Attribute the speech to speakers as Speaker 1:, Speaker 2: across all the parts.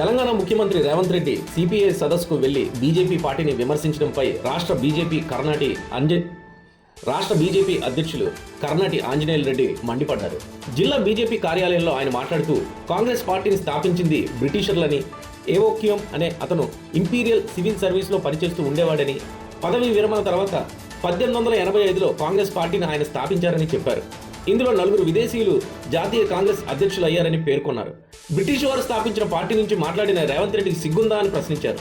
Speaker 1: తెలంగాణ ముఖ్యమంత్రి రేవంత్ రెడ్డి సిపిఐ సదస్సుకు వెళ్ళి బీజేపీ పార్టీని విమర్శించడంపై రాష్ట్ర బీజేపీ కర్ణాటి అంజ రాష్ట్ర బీజేపీ అధ్యక్షులు కర్ణాటి ఆంజనేయులు రెడ్డి మండిపడ్డారు. జిల్లా బీజేపీ కార్యాలయంలో ఆయన మాట్లాడుతూ కాంగ్రెస్ పార్టీని స్థాపించింది బ్రిటిషర్లని ఏవోక్యూమ్ అనే అతను ఇంపీరియల్ సివిల్ సర్వీస్లో పనిచేస్తూ ఉండేవాడని పదవి విరమణ తర్వాత పద్దెనిమిది వందల ఎనభై ఐదులో కాంగ్రెస్ పార్టీని ఆయన స్థాపించారని చెప్పారు. ఇందులో నలుగురు విదేశీయులు జాతీయ కాంగ్రెస్ అధ్యక్షులు అయ్యారని పేర్కొన్నారు. బ్రిటిష్ వారు స్థాపించిన పార్టీ నుంచి మాట్లాడిన రేవంత్ రెడ్డికి సిగ్గుందా అని ప్రశ్నించారు.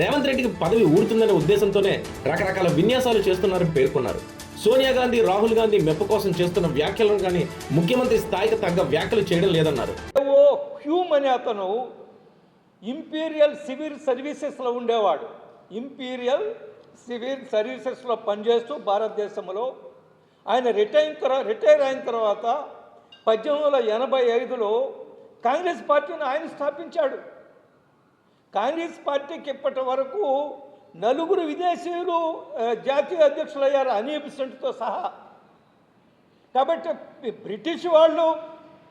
Speaker 1: రేవంత్ రెడ్డికి పదవి ఊడుతుందనే ఉద్దేశంతోనే రకరకాల విన్యాసాలు చేస్తున్నారని పేర్కొన్నారు. సోనియా గాంధీ రాహుల్ గాంధీ మెప్పు కోసం చేస్తున్న వ్యాఖ్యలను కానీ ముఖ్యమంత్రి స్థాయికి తగ్గ వ్యాఖ్యలు చేయడం లేదన్నారు.
Speaker 2: ఓ హ్యూమ్ అనే అతను ఇంపీరియల్ సివిల్ సర్వీసెస్లో ఉండేవాడు. ఇంపీరియల్ సివిల్ సర్వీసెస్లో పనిచేస్తూ భారతదేశంలో ఆయన రిటైర్ రిటైర్ అయిన తర్వాత పద్దెనిమిది వందల ఎనభై ఐదులో కాంగ్రెస్ పార్టీని ఆయన స్థాపించాడు. కాంగ్రెస్ పార్టీకి ఇప్పటి వరకు నలుగురు విదేశీయులు జాతీయ అధ్యక్షులయ్యారు అనీబిసెంట్తో సహా. కాబట్టి బ్రిటిష్ వాళ్ళు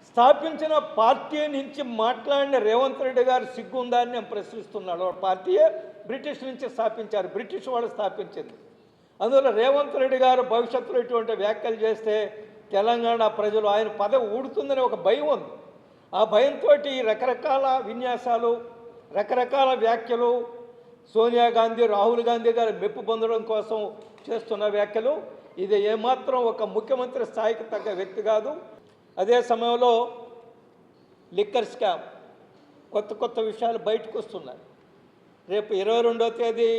Speaker 2: స్థాపించిన పార్టీ నుంచి మాట్లాడిన రేవంత్ రెడ్డి గారు సిగ్గుందా అని నేను ప్రశ్నిస్తున్నాడు పార్టీయే బ్రిటిష్ నుంచి స్థాపించారు. బ్రిటిష్ వాళ్ళు స్థాపించింది. అందువల్ల రేవంత్ రెడ్డి గారు భవిష్యత్తులో ఇటువంటి వ్యాఖ్యలు చేస్తే తెలంగాణ ప్రజలు ఆయన పదవి ఊడుతుందని ఒక భయం ఉంది. ఆ భయంతో రకరకాల విన్యాసాలు రకరకాల వ్యాఖ్యలు సోనియా గాంధీ రాహుల్ గాంధీ గారు మెప్పు పొందడం కోసం చేస్తున్న వ్యాఖ్యలు ఇది ఏమాత్రం ఒక ముఖ్యమంత్రి స్థాయికి తగ్గ వ్యక్తి కాదు. అదే సమయంలో లిక్కర్ స్కామ్ కొత్త కొత్త విషయాలు బయటకు వస్తున్నాయి. రేపు ఇరవై రెండో తేదీ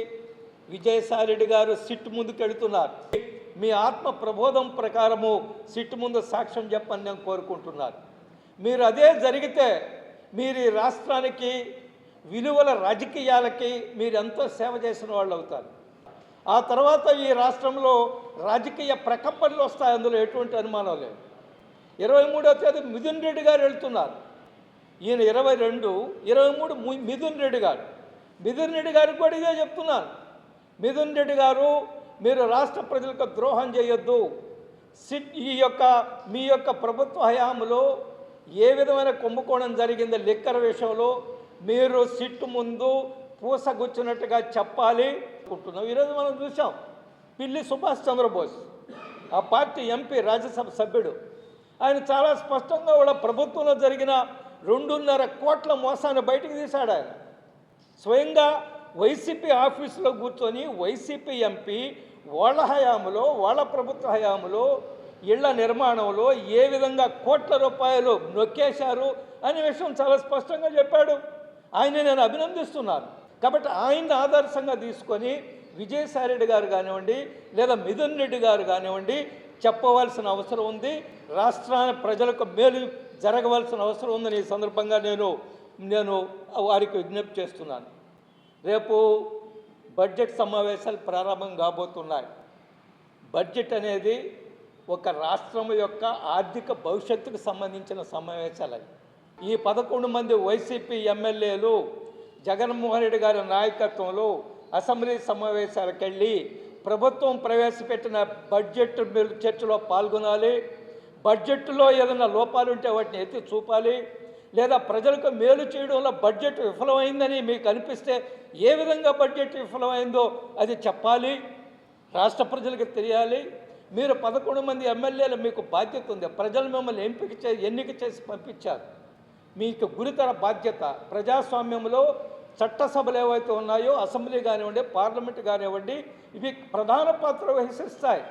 Speaker 2: విజయసాయిరెడ్డి గారు సిట్ ముందుకు వెళుతున్నారు. మీ ఆత్మ ప్రబోధం ప్రకారము సిట్ ముందు సాక్ష్యం చెప్పని నేను కోరుకుంటున్నాను. మీరు అదే జరిగితే మీరు ఈ రాష్ట్రానికి విలువల రాజకీయాలకి మీరు ఎంతో సేవ చేసిన వాళ్ళు అవుతారు. ఆ తర్వాత ఈ రాష్ట్రంలో రాజకీయ ప్రకంపనలు వస్తాయి అందులో ఎటువంటి అనుమానం లేదు. ఇరవై మూడో తేదీ మిథున్ రెడ్డి గారు వెళ్తున్నారు. ఈయన ఇరవై రెండు ఇరవై మూడు మిథున్ రెడ్డి గారు. మిథున్ రెడ్డి గారికి కూడా ఇదే చెప్తున్నాను. మిథున్ రెడ్డి గారు మీరు రాష్ట్ర ప్రజలకు ద్రోహం చేయొద్దు. సిట్ ఈ యొక్క మీ యొక్క ప్రభుత్వ హయాంలో ఏ విధమైన కుంభకోణం జరిగింది లిక్కర్ విషయంలో మీరు సిట్టు ముందు పూసగుచ్చినట్టుగా చెప్పాలి అనుకుంటున్నాం. ఈరోజు మనం చూసాం పిల్లి సుభాష్ చంద్రబోస్ ఆ పార్టీ ఎంపీ రాజ్యసభ సభ్యుడు. ఆయన చాలా స్పష్టంగా వాళ్ళ ప్రభుత్వంలో జరిగిన రెండున్నర కోట్ల మోసాన్ని బయటకు తీశాడు ఆయన. స్వయంగా వైసీపీ ఆఫీసులో కూర్చొని వైసీపీ ఎంపీ వాళ్ళ హయాంలో వాళ్ళ ప్రభుత్వ హయాంలో ఇళ్ళ నిర్మాణంలో ఏ విధంగా కోట్ల రూపాయలు నొక్కేశారు అనే విషయం చాలా స్పష్టంగా చెప్పాడు. ఆయన నేను అభినందిస్తున్నాను. కాబట్టి ఆయన్ని ఆదర్శంగా తీసుకొని విజయసాయిరెడ్డి గారు కానివ్వండి లేదా మిథున్ రెడ్డి గారు కానివ్వండి చెప్పవలసిన అవసరం ఉంది. రాష్ట్రాన్ని ప్రజలకు మేలు జరగవలసిన అవసరం ఉందని ఈ సందర్భంగా నేను నేను వారికి విజ్ఞప్తి చేస్తున్నాను. రేపు బడ్జెట్ సమావేశాలు ప్రారంభం కాబోతున్నాయి. బడ్జెట్ అనేది ఒక రాష్ట్రం యొక్క ఆర్థిక భవిష్యత్తుకు సంబంధించిన సమావేశాలు ఈ పదకొండు మంది వైసీపీ ఎమ్మెల్యేలు జగన్మోహన్ రెడ్డి గారి నాయకత్వంలో అసెంబ్లీ సమావేశాలకు వెళ్ళి ప్రభుత్వం ప్రవేశపెట్టిన బడ్జెట్ చర్చలో పాల్గొనాలి బడ్జెట్లో ఏదైనా లోపాలు ఉంటే వాటిని ఎత్తి చూపాలి లేదా ప్రజలకు మేలు చేయడంలో బడ్జెట్ విఫలమైందని మీకు అనిపిస్తే ఏ విధంగా బడ్జెట్ విఫలమైందో అది చెప్పాలి రాష్ట్ర ప్రజలకు తెలియాలి మీరు పదకొండు మంది ఎమ్మెల్యేలు మీకు బాధ్యత ఉంది. ప్రజలు మిమ్మల్ని ఎంపిక చే ఎన్నిక చేసి పంపించారు. మీకు గురితర బాధ్యత. ప్రజాస్వామ్యంలో చట్టసభలు ఏవైతే ఉన్నాయో అసెంబ్లీ కానివ్వండి పార్లమెంట్ కానివ్వండి ఇవి ప్రధాన పాత్ర వహిస్తాయి.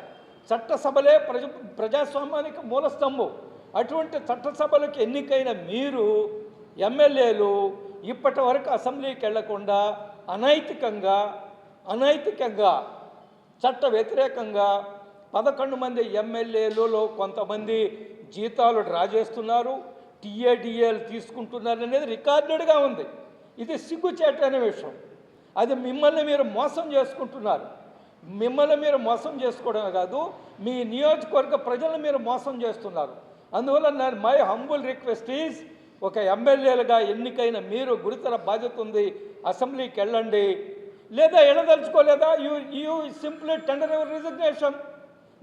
Speaker 2: చట్టసభలే ప్రజ ప్రజాస్వామ్యానికి మూలస్తంభం అటువంటి చట్టసభలకు ఎన్నికైన మీరు ఎమ్మెల్యేలు ఇప్పటి వరకు అసెంబ్లీకి వెళ్ళకుండా అనైతికంగా అనైతికంగా చట్ట వ్యతిరేకంగా పదకొండు మంది ఎమ్మెల్యేలలో కొంతమంది జీతాలు డ్రా చేస్తున్నారు టీఏడిఏలు తీసుకుంటున్నారు అనేది రికార్డెడ్గా ఉంది. ఇది సిగ్గుచేటైన విషయం. అది మిమ్మల్ని మీరు మోసం చేసుకుంటున్నారు. మిమ్మల్ని మీరు మోసం చేసుకోవడమే కాదు మీ నియోజకవర్గ ప్రజలను మీరు మోసం చేస్తున్నారు. అందువల్ల నేను మై హంబుల్ రిక్వెస్ట్ ఈజ్ ఒక ఎమ్మెల్యేలుగా ఎన్నికైన మీరు గురుతర బాధ్యత ఉంది అసెంబ్లీకి వెళ్ళండి. లేదా ఎడదలుచుకోలేదా? You you simply tender your resignation.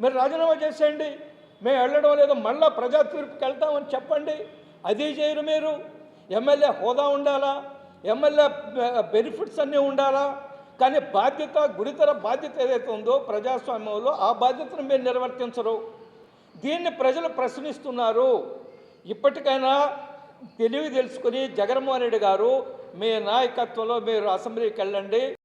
Speaker 2: మీరు రాజీనామా చేసేయండి. మేము వెళ్ళడం లేదు మళ్ళా ప్రజా తీర్పుకి వెళ్తామని చెప్పండి. అది చేయరు మీరు. ఎమ్మెల్యే హోదా ఉండాలా? ఎమ్మెల్యే బెనిఫిట్స్ అన్నీ ఉండాలా? కానీ బాధ్యత గురితర బాధ్యత ఏదైతే ఉందో ప్రజాస్వామ్యంలో ఆ బాధ్యతను మీరు నిర్వర్తించరు. దీన్ని ప్రజలు ప్రశ్నిస్తున్నారు. ఇప్పటికైనా తెలివి తెలుసుకుని జగన్మోహన్ రెడ్డి గారు మీ నాయకత్వంలో మీరు అసెంబ్లీకి వెళ్ళండి.